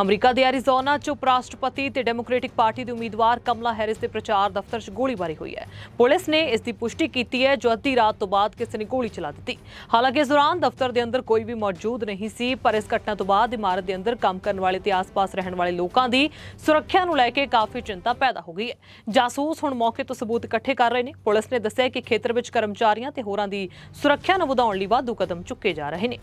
America ਦੇ Arizona 'ਚ ਉਪ ਰਾਸ਼ਟਰਪਤੀ ਤੇ ਡੈਮੋਕ੍ਰੈਟਿਕ ਪਾਰਟੀ ਦੇ ਉਮੀਦਵਾਰ ਕਮਲਾ ਹੈਰਿਸ ਦੇ ਪ੍ਰਚਾਰ ਦਫ਼ਤਰ 'ਚ ਗੋਲੀਬਾਰੀ ਹੋਈ ਹੈ। ਪੁਲਿਸ ਨੇ ਇਸ ਦੀ ਪੁਸ਼ਟੀ ਕੀਤੀ ਹੈ ਜੋ ਅੱਧੀ ਰਾਤ ਤੋਂ ਬਾਅਦ ਕਿਸੇ ਨੇ ਗੋਲੀ ਚਲਾ ਦਿੱਤੀ। ਹਾਲਾਂਕਿ ਇਸ ਦੌਰਾਨ ਦਫ਼ਤਰ ਦੇ ਅੰਦਰ ਕੋਈ ਵੀ ਮੌਜੂਦ ਨਹੀਂ ਸੀ, ਪਰ ਇਸ ਘਟਨਾ ਤੋਂ ਬਾਅਦ ਇਮਾਰਤ ਦੇ ਅੰਦਰ ਕੰਮ ਕਰਨ ਵਾਲੇ ਤੇ ਆਸ-ਪਾਸ ਰਹਿਣ ਵਾਲੇ ਲੋਕਾਂ ਦੀ ਸੁਰੱਖਿਆ ਨੂੰ ਲੈ ਕੇ ਕਾਫੀ ਚਿੰਤਾ ਪੈਦਾ ਹੋ ਗਈ ਹੈ। ਜਾਸੂਸ ਹੁਣ ਮੌਕੇ ਤੋਂ ਸਬੂਤ ਇਕੱਠੇ ਕਰ ਰਹੇ ਨੇ। ਪੁਲਿਸ ਨੇ ਦੱਸਿਆ ਕਿ ਖੇਤਰ ਵਿੱਚ ਕਰਮਚਾਰੀਆਂ ਤੇ ਹੋਰਾਂ ਦੀ ਸੁਰੱਖਿਆ ਨੂੰ ਵਧਾਉਣ ਲਈ ਵਾਧੂ ਕਦਮ ਚੁੱਕੇ ਜਾ ਰਹੇ ਨੇ।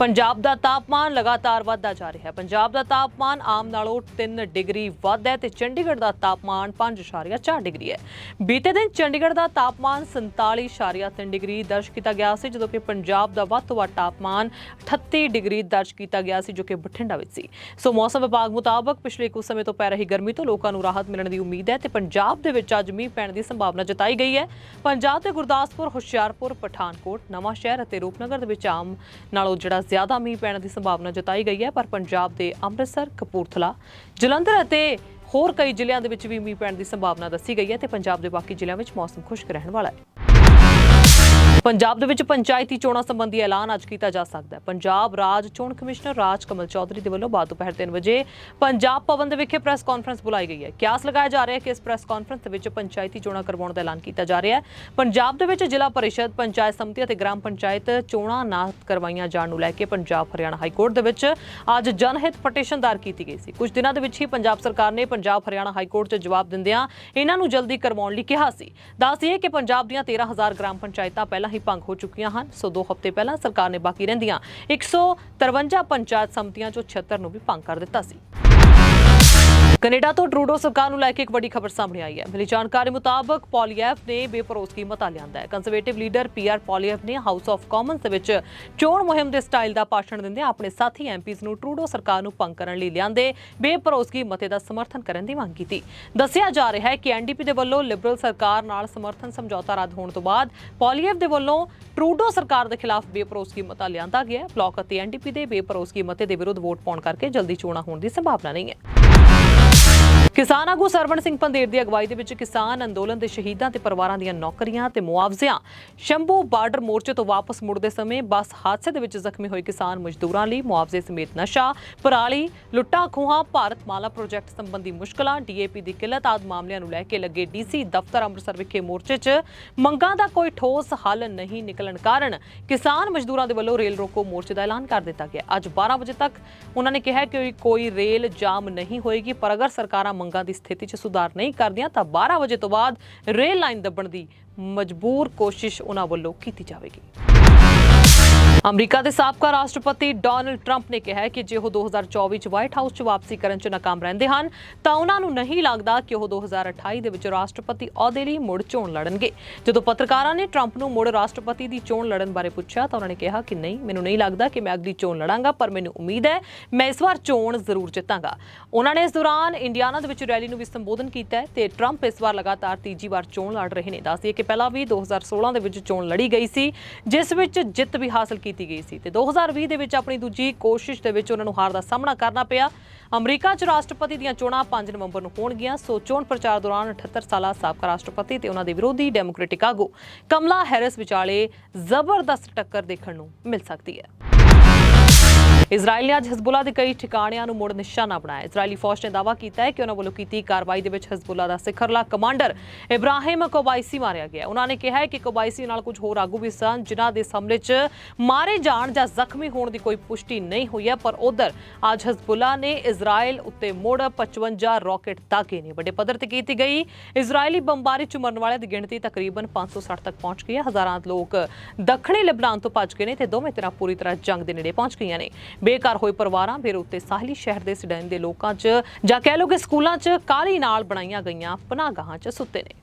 ਪੰਜਾਬ ਦਾ ਤਾਪਮਾਨ ਲਗਾਤਾਰ ਵਧਦਾ ਜਾ ਰਿਹਾ ਹੈ। ਪੰਜਾਬ ਦਾ ਤਾਪਮਾਨ ਆਮ ਨਾਲੋਂ 3 ਡਿਗਰੀ ਵੱਧ ਹੈ ਤੇ ਚੰਡੀਗੜ੍ਹ ਦਾ ਤਾਪਮਾਨ 5.4 ਡਿਗਰੀ ਹੈ। ਬੀਤੇ ਦਿਨ ਚੰਡੀਗੜ੍ਹ ਦਾ ਤਾਪਮਾਨ 47.3 ਡਿਗਰੀ ਦਰਜ ਕੀਤਾ ਗਿਆ ਸੀ, ਜਦੋਂ ਕਿ ਪੰਜਾਬ ਦਾ ਵੱਧ ਤੋਂ ਵੱਧ ਤਾਪਮਾਨ 38 ਡਿਗਰੀ ਦਰਜ ਕੀਤਾ ਗਿਆ ਸੀ, ਜੋ ਕਿ ਬਠਿੰਡਾ ਵਿੱਚ ਸੀ। ਸੋ ਮੌਸਮ ਵਿਭਾਗ ਮੁਤਾਬਕ ਪਿਛਲੇ ਕੁਝ ਸਮੇਂ ਤੋਂ ਪੈ ਰਹੀ ਗਰਮੀ ਤੋਂ ਲੋਕਾਂ ਨੂੰ ਰਾਹਤ ਮਿਲਣ ਦੀ ਉਮੀਦ ਹੈ ਤੇ ਪੰਜਾਬ ਦੇ ਵਿੱਚ ਅੱਜ ਮੀਂਹ ਪੈਣ ਦੀ ਸੰਭਾਵਨਾ ਜਤਾਈ ਗਈ ਹੈ। ਪੰਜਾਬ ਦੇ ਗੁਰਦਾਸਪੁਰ, ਹੁਸ਼ਿਆਰਪੁਰ, ਪਠਾਨਕੋਟ ਨਵਾਂ ਸ਼ਹਿਰ ਅਤੇ ਰੂਪਨਗਰ ਦੇ ਵਿੱਚ ਆਮ ਨਾਲੋਂ ਜਿਹੜਾ ਜ਼ਿਆਦਾ ਮੀਂਹ ਪੈਣ ਦੀ ਸੰਭਾਵਨਾ ਜਤਾਈ ਗਈ ਹੈ, ਪਰ ਪੰਜਾਬ ਦੇ ਅੰਮ੍ਰਿਤਸਰ, ਕਪੂਰਥਲਾ, ਜਲੰਧਰ ਅਤੇ ਹੋਰ ਕਈ ਜ਼ਿਲ੍ਹਿਆਂ ਦੇ ਵਿੱਚ ਵੀ ਮੀਂਹ ਪੈਣ ਦੀ ਸੰਭਾਵਨਾ ਦੱਸੀ ਗਈ ਹੈ ਤੇ ਪੰਜਾਬ ਦੇ ਬਾਕੀ ਜ਼ਿਲ੍ਹਿਆਂ ਵਿੱਚ ਮੌਸਮ ਖੁਸ਼ਕ ਰਹਿਣ ਵਾਲਾ ਹੈ। ਪੰਜਾਬ ਦੇ ਵਿੱਚ ਪੰਚਾਇਤੀ ਚੋਣਾਂ ਸੰਬੰਧੀ ਐਲਾਨ ਅੱਜ ਕੀਤਾ ਜਾ ਸਕਦਾ ਹੈ। ਪੰਜਾਬ ਰਾਜ ਚੋਣ ਕਮਿਸ਼ਨਰ ਰਾਜ ਕਮਲ ਚੌਧਰੀ ਦੇ ਵੱਲੋਂ ਬਾਅਦ ਦੁਪਹਿਰ 3 ਵਜੇ ਪੰਜਾਬ ਭਵਨ ਦੇ ਵਿਖੇ ਪ੍ਰੈਸ ਕਾਨਫਰੰਸ ਬੁਲਾਈ ਗਈ ਹੈ। ਕਿਆਸ ਲਗਾਇਆ ਜਾ ਰਿਹਾ ਹੈ ਕਿ ਇਸ ਪ੍ਰੈਸ ਕਾਨਫਰੰਸ ਦੇ ਵਿੱਚ ਪੰਚਾਇਤੀ ਚੋਣਾਂ ਕਰਵਾਉਣ ਦਾ ਐਲਾਨ ਕੀਤਾ ਜਾ ਰਿਹਾ ਹੈ। ਪੰਜਾਬ ਦੇ ਵਿੱਚ ਜ਼ਿਲ੍ਹਾ ਪਰਿਸ਼ਦ, ਪੰਚਾਇਤ ਸਮਿਤੀ ਅਤੇ ਗ੍ਰਾਮ ਪੰਚਾਇਤ ਚੋਣਾਂ ਨਾ ਕਰਵਾਈਆਂ ਜਾਣ ਨੂੰ ਲੈ ਕੇ ਪੰਜਾਬ ਹਰਿਆਣਾ ਹਾਈ ਕੋਰਟ ਦੇ ਵਿੱਚ ਅੱਜ ਜਨਹਿਤ ਪਟੀਸ਼ਨ ਦਾਇਰ ਕੀਤੀ ਗਈ ਸੀ। ਕੁਝ ਦਿਨਾਂ ਦੇ ਵਿੱਚ ਹੀ ਪੰਜਾਬ ਸਰਕਾਰ ਨੇ ਪੰਜਾਬ ਹਰਿਆਣਾ ਹਾਈ ਕੋਰਟ 'ਚ ਜਵਾਬ ਦਿੰਦਿਆਂ ਇਹਨਾਂ ਨੂੰ ਜਲਦੀ ਕਰਵਾਉਣ ਲਈ ਕਿਹਾ ਸੀ। ਦੱਸਦੀਏ ਕਿ ਪੰਜਾਬ ਦੀਆਂ 13000 ਗ੍ਰਾਮ ਪੰਚਾਇਤਾਂ ਪਹਿਲਾਂ ਹੀ ਭੰਗ ਹੋ ਚੁੱਕੀਆਂ ਹਨ। ਸੋ ਦੋ ਹਫ਼ਤੇ ਪਹਿਲਾਂ ਸਰਕਾਰ ਨੇ ਬਾਕੀ ਰਹਿੰਦੀਆਂ 153 ਪੰਚਾਇਤ ਸਮਿਤੀਆਂ ਚੋਂ 76 ਨੂੰ ਵੀ ਭੰਗ ਕਰ ਦਿੱਤਾ ਸੀ। ਕੈਨੇਡਾ ਤੋਂ ਟਰੂਡੋ ਸਰਕਾਰ ਨੂੰ ਲੈ ਕੇ ਇੱਕ ਵੱਡੀ ਖਬਰ ਸਾਹਮਣੇ ਆਈ ਹੈ। ਮਿਲੀ ਜਾਣਕਾਰੀ ਮੁਤਾਬਕ ਪੋਲੀਐਫ ਨੇ ਬੇਪਰੋਸਗੀ ਮਤਾ ਲਿਆਂਦਾ ਹੈ। ਕੰਜ਼ਰਵੇਟਿਵ ਲੀਡਰ ਪੀਆਰ ਪੋਲੀਐਫ ਨੇ ਹਾਊਸ ਆਫ ਕਾਮਨਸ ਦੇ ਵਿੱਚ ਚੋਣ ਮੁਹਿੰਮ ਦੇ ਸਟਾਈਲ ਦਾ ਭਾਸ਼ਣ ਦਿੰਦੇ ਆਪਣੇ ਸਾਥੀ ਐਮਪੀਜ਼ ਨੂੰ ਟਰੂਡੋ ਸਰਕਾਰ ਨੂੰ ਭੰਗ ਕਰਨ ਲਈ ਲਿਆਂਦੇ ਬੇਪਰੋਸਗੀ ਮਤੇ ਦਾ ਸਮਰਥਨ ਕਰਨ ਦੀ ਮੰਗ ਕੀਤੀ। ਦੱਸਿਆ ਜਾ ਰਿਹਾ ਹੈ ਕਿ ਐਨਡੀਪੀ ਦੇ ਵੱਲੋਂ ਲਿਬਰਲ ਸਰਕਾਰ ਨਾਲ ਸਮਰਥਨ, ਸਮਝੌਤਾ ਰੱਦ ਹੋਣ ਤੋਂ ਬਾਅਦ ਪੋਲੀਐਫ ਦੇ ਵੱਲੋਂ ਟਰੂਡੋ ਸਰਕਾਰ ਦੇ ਖਿਲਾਫ ਬੇਪਰੋਸਗੀ ਮਤਾ ਲਿਆਂਦਾ ਗਿਆ ਹੈ। ਬਲਾਕ ਅਤੇ ਐਨਡੀਪੀ ਦੇ ਬੇਪਰੋਸਗੀ ਮਤੇ ਦੇ ਵਿਰੁੱਧ ਵੋਟ ਪਾਉਣ ਕਰਕੇ ਜਲਦੀ ਚੋਣਾਂ ਹੋਣ ਦੀ ਸੰਭਾਵਨਾ ਨਹੀਂ ਹੈ। ਕਿਸਾਨ ਆਗੂ ਸਰਵਣ ਸਿੰਘ ਪੰਦੇਰ ਦੀ ਅਗਵਾਈ ਦੇ ਵਿੱਚ ਕਿਸਾਨ ਅੰਦੋਲਨ ਦੇ ਸ਼ਹੀਦਾਂ ਤੇ ਪਰਿਵਾਰਾਂ ਦੀਆਂ ਨੌਕਰੀਆਂ ਤੇ ਮੁਆਵਜ਼ਿਆਂ ਸ਼ੰਭੂ ਬਾਰਡਰ ਮੋਰਚੇ ਤੋਂ ਵਾਪਸ ਮੁੜਦੇ ਸਮੇਂ ਬੱਸ ਹਾਦਸੇ ਦੇ ਵਿੱਚ ਜ਼ਖਮੀ ਹੋਏ ਕਿਸਾਨ ਮਜ਼ਦੂਰਾਂ ਲਈ ਮੁਆਵਜ਼ੇ ਸਮੇਤ ਨਸ਼ਾ, ਪਰਾਲੀ, ਲੁੱਟਾਂ ਖੋਹਾਂ ਭਾਰਤ ਮਾਲਾ ਪ੍ਰੋਜੈਕਟ ਸੰਬੰਧੀ ਮੁਸ਼ਕਲਾਂ, ਡੀਏਪੀ ਦੀ ਕਿੱਲਤ ਆਦਿ ਮਾਮਲਿਆਂ ਨੂੰ ਲੈ ਕੇ ਲੱਗੇ ਡੀਸੀ ਦਫ਼ਤਰ ਅੰਮ੍ਰਿਤਸਰ ਵਿਖੇ ਮੋਰਚੇ 'ਚ ਮੰਗਾਂ ਦਾ ਕੋਈ ਠੋਸ ਹੱਲ ਨਹੀਂ ਨਿਕਲਣ ਕਾਰਨ ਕਿਸਾਨ ਮਜ਼ਦੂਰਾਂ ਦੇ ਵੱਲੋਂ ਰੇਲ ਰੋਕੋ ਮੋਰਚੇ ਦਾ ਐਲਾਨ ਕਰ ਦਿੱਤਾ ਗਿਆ। ਅੱਜ 12 ਵਜੇ ਤੱਕ ਉਹਨਾਂ ਨੇ ਕਿਹਾ ਕਿ ਕੋਈ ਰੇਲ ਜਾਮ ਨਹੀਂ ਹੋਏਗੀ, ਪਰ ਅਗਰ ਸਰਕਾਰਾਂ ਮੰਗਾਂ ਦੀ ਸਥਿਤੀ 'ਚ ਸੁਧਾਰ ਨਹੀਂ ਕਰਦੀਆਂ ਤਾਂ 12 ਵਜੇ ਤੋਂ ਬਾਅਦ ਰੇਲ ਲਾਈਨ ਦੱਬਣ ਦੀ ਮਜਬੂਰ ਕੋਸ਼ਿਸ਼ ਉਹਨਾਂ ਵੱਲੋਂ ਕੀਤੀ ਜਾਵੇਗੀ। ਅਮਰੀਕਾ ਦੇ ਸਾਬਕਾ ਰਾਸ਼ਟਰਪਤੀ ਡੋਨਲਡ ਟਰੰਪ ਨੇ ਕਿਹਾ ਕਿ ਜੇ ਉਹ 2024 ਚ ਵਾਈਟ ਹਾਊਸ ਚ ਵਾਪਸੀ ਕਰਨ ਚ ਨਾਕਾਮ ਰਹਿੰਦੇ ਹਨ, ਤਾਂ ਉਹਨਾਂ ਨੂੰ ਨਹੀਂ ਲੱਗਦਾ ਕਿ ਉਹ 2028 ਦੇ ਵਿੱਚ ਰਾਸ਼ਟਰਪਤੀ ਅਹੁਦੇ ਲਈ ਮੁੜ ਚੋਣ ਲੜਨਗੇ। ਜਦੋਂ ਪੱਤਰਕਾਰਾਂ ਨੇ ਟਰੰਪ ਨੂੰ ਮੁੜ ਰਾਸ਼ਟਰਪਤੀ ਦੀ ਚੋਣ ਲੜਨ ਬਾਰੇ ਪੁੱਛਿਆ, ਤਾਂ ਉਹਨਾਂ ਨੇ ਕਿਹਾ ਕਿ ਨਹੀਂ, ਮੈਨੂੰ ਨਹੀਂ ਲੱਗਦਾ ਕਿ ਮੈਂ ਅਗਲੀ ਚੋਣ ਲੜਾਂਗਾ, ਪਰ ਮੈਨੂੰ ਉਮੀਦ ਹੈ ਮੈਂ ਇਸ ਵਾਰ ਚੋਣ ਜ਼ਰੂਰ ਜਿੱਤਾਂਗਾ। ਉਹਨਾਂ ਨੇ ਇਸ ਦੌਰਾਨ ਇੰਡੀਆਨਾ ਦੇ ਵਿੱਚ ਰੈਲੀ ਨੂੰ ਵੀ ਸੰਬੋਧਨ ਕੀਤਾ ਹੈ ਤੇ ਟਰੰਪ ਇਸ ਵਾਰ ਲਗਾਤਾਰ ਤੀਜੀ ਵਾਰ ਚੋਣ ਲੜ ਰਹੇ ਨੇ। ਦੱਸਦੀਏ ਕਿ ਪਹਿਲਾਂ ਵੀ 2016 ਦੇ ਵਿੱਚ ਚੋਣ ਲੜੀ ਗਈ ਸੀ, ਜਿਸ ਵਿੱਚ ਜਿੱਤ ਵੀ ਹਾਸਲ ਕੀਤੀ ਕੀਤੀ ਗਈ ਸੀ। ਤੇ 2020 ਦੇ ਵਿੱਚ ਆਪਣੀ ਦੂਜੀ ਕੋਸ਼ਿਸ਼ ਦੇ ਵਿੱਚ ਉਹਨਾਂ ਨੂੰ ਹਾਰ ਦਾ ਸਾਹਮਣਾ ਕਰਨਾ ਪਿਆ। ਅਮਰੀਕਾ 'ਚ ਰਾਸ਼ਟਰਪਤੀ ਦੀਆਂ ਚੋਣਾਂ 5 ਨਵੰਬਰ ਨੂੰ ਹੋਣਗੀਆਂ। ਸੋ ਚੋਣ ਪ੍ਰਚਾਰ ਦੌਰਾਨ 78 ਸਾਲਾ ਸਾਬਕਾ ਰਾਸ਼ਟਰਪਤੀ ਤੇ ਉਹਨਾਂ ਦੇ ਵਿਰੋਧੀ ਡੈਮੋਕ੍ਰੈਟਿਕ ਆਗੂ ਕਮਲਾ ਹੈਰਿਸ ਵਿਚਾਲੇ ਜ਼ਬਰਦਸਤ ਟੱਕਰ ਦੇਖਣ ਨੂੰ ਮਿਲ ਸਕਦੀ ਹੈ। ਇਜ਼ਰਾਈਲ ਨੇ ਅੱਜ ਹਿਜ਼ਬੁੱਲਾ ਦੇ ਕਈ ਠਿਕਾਣਿਆਂ ਨੂੰ ਮੁੜ ਨਿਸ਼ਾਨਾ ਬਣਾਇਆ। ਇਜ਼ਰਾਈਲੀ ਫੌਜ ਨੇ ਦਾਅਵਾ ਕੀਤਾ ਹੈ ਕਿ ਉਹਨਾਂ ਵੱਲੋਂ ਕੀਤੀ ਕਾਰਵਾਈ ਦੇ ਵਿੱਚ ਹਿਜ਼ਬੁੱਲਾ ਦਾ ਸਿਖਰਲਾ ਕਮਾਂਡਰ ਇਬਰਾਹਿਮ ਕੋਬਾਈਸੀ ਮਾਰਿਆ ਗਿਆ। ਉਹਨਾਂ ਨੇ ਕਿਹਾ ਹੈ ਕਿ ਕੋਬਾਈਸੀ ਨਾਲ ਕੁਝ ਹੋਰ ਆਗੂ ਵੀ ਸਨ, ਜਿਨ੍ਹਾਂ ਦੇ ਹਮਲੇ 'ਚ ਮਾਰੇ ਜਾਣ ਜਾਂ ਜ਼ਖਮੀ ਹੋਣ ਦੀ ਕੋਈ ਪੁਸ਼ਟੀ ਨਹੀਂ ਹੋਈ ਹੈ, ਪਰ ਉਧਰ ਅੱਜ ਹਜ਼ਬੁੱਲਾ ਨੇ ਇਜ਼ਰਾਈਲ ਉੱਤੇ ਮੁੜ 55 ਰਾਕੇਟ ਦਾਗੇ ਨੇ ਵੱਡੇ ਪੱਧਰ ਤੇ ਕੀਤੀ ਗਈ। ਇਜ਼ਰਾਈਲੀ ਬੰਬਾਰੀ 'ਚ ਮਰਨ ਵਾਲਿਆਂ ਦੀ ਗਿਣਤੀ ਤਕਰੀਬਨ 560 ਤੱਕ ਪਹੁੰਚ ਗਈ ਹੈ। ਹਜ਼ਾਰਾਂ ਲੋਕ ਦੱਖਣੀ ਲਿਬਨਾਨ ਤੋਂ ਭੱਜ ਗਏ ਨੇ ਤੇ ਦੋਵੇਂ ਤਰ੍ਹਾਂ ਪੂਰੀ ਤਰ੍ਹਾਂ ਜੰਗ ਦੇ ਨੇੜੇ ਪਹੁੰਚ ਗਈਆਂ ਨੇ। ਬੇਘਰ ਹੋਏ ਪਰਿਵਾਰਾਂ ਫਿਰ ਬੇਰੁੱਤੇ ਸਾਹਲੀ ਸ਼ਹਿਰ ਦੇ ਸਡੈਨ ਦੇ ਲੋਕਾਂ 'ਚ ਜਾਂ ਕਹਿ ਲਓ ਕਿ ਸਕੂਲਾਂ 'ਚ ਕਾਲੀ ਨਾਲ ਬਣਾਈਆਂ ਗਈਆਂ ਪਨਾਹਗਾਹਾਂ 'ਚ ਸੁੱਤੇ ਨੇ।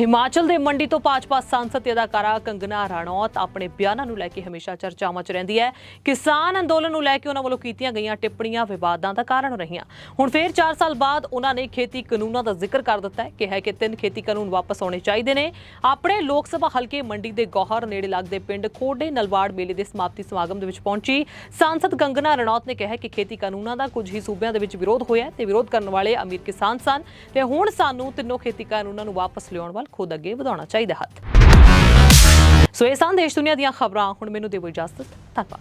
ਹਿਮਾਚਲ ਦੇ ਮੰਡੀ ਤੋਂ ਭਾਜਪਾ ਸੰਸਦ ਤੇ ਅਦਾਕਾਰਾ ਕੰਗਨਾ ਰਣੌਤ ਆਪਣੇ ਬਿਆਨਾਂ ਨੂੰ ਲੈ ਕੇ ਹਮੇਸ਼ਾ ਚਰਚਾਵਾਂ 'ਚ ਰਹਿੰਦੀ ਹੈ। ਕਿਸਾਨ ਅੰਦੋਲਨ ਨੂੰ ਲੈ ਕੇ ਉਹਨਾਂ ਵੱਲੋਂ ਕੀਤੀਆਂ ਗਈਆਂ ਟਿੱਪਣੀਆਂ ਵਿਵਾਦਾਂ ਦਾ ਕਾਰਨ ਰਹੀਆਂ। ਹੁਣ ਫੇਰ 4 ਸਾਲ ਬਾਅਦ ਉਹਨਾਂ ਨੇ ਖੇਤੀ ਕਾਨੂੰਨਾਂ ਦਾ ਜ਼ਿਕਰ ਕਰ ਦਿੱਤਾ ਹੈ। ਕਿਹਾ ਹੈ ਕਿ ਤਿੰਨ ਖੇਤੀ ਕਾਨੂੰਨ ਵਾਪਸ ਆਉਣੇ ਚਾਹੀਦੇ ਨੇ। ਆਪਣੇ ਲੋਕ ਸਭਾ ਹਲਕੇ ਮੰਡੀ ਦੇ ਗੋਹਰ ਨੇੜੇ ਲੱਗਦੇ ਪਿੰਡ ਖੋਡੇ ਨਲਵਾੜ ਮੇਲੇ ਦੇ ਸਮਾਪਤੀ ਸਮਾਗਮ ਦੇ ਵਿੱਚ ਪਹੁੰਚੀ। ਸਾਂਸਦ ਕੰਗਨਾ ਰਣੌਤ ਨੇ ਕਿਹਾ ਕਿ ਖੇਤੀ ਕਾਨੂੰਨਾਂ ਦਾ ਕੁਝ ਹੀ ਸੂਬਿਆਂ ਦੇ ਵਿੱਚ ਵਿਰੋਧ ਹੋਇਆ ਹੈ ਤੇ ਵਿਰੋਧ ਕਰਨ ਵਾਲੇ ਅਮੀਰ ਕਿਸਾਨ ਸਨ ਤੇ ਹੁਣ ਸਾਨੂੰ ਤਿੰਨੋਂ ਖੇਤੀ ਕਾਨੂੰਨਾਂ ਨੂੰ ਵਾਪਸ ਲਿਆਉਣ ਵੱਲ ਖੁਦ ਅੱਗੇ ਵਧਾਉਣਾ ਚਾਹੀਦਾ ਹੈ ਹੱਥ। ਸੋ ਇਹ ਸਨ ਦੇਸ਼ ਦੁਨੀਆ ਦੀਆਂ ਖਬਰਾਂ। ਹੁਣ ਮੈਨੂੰ ਦਿਓ ਇਜਾਜ਼ਤ। ਧੰਨਵਾਦ।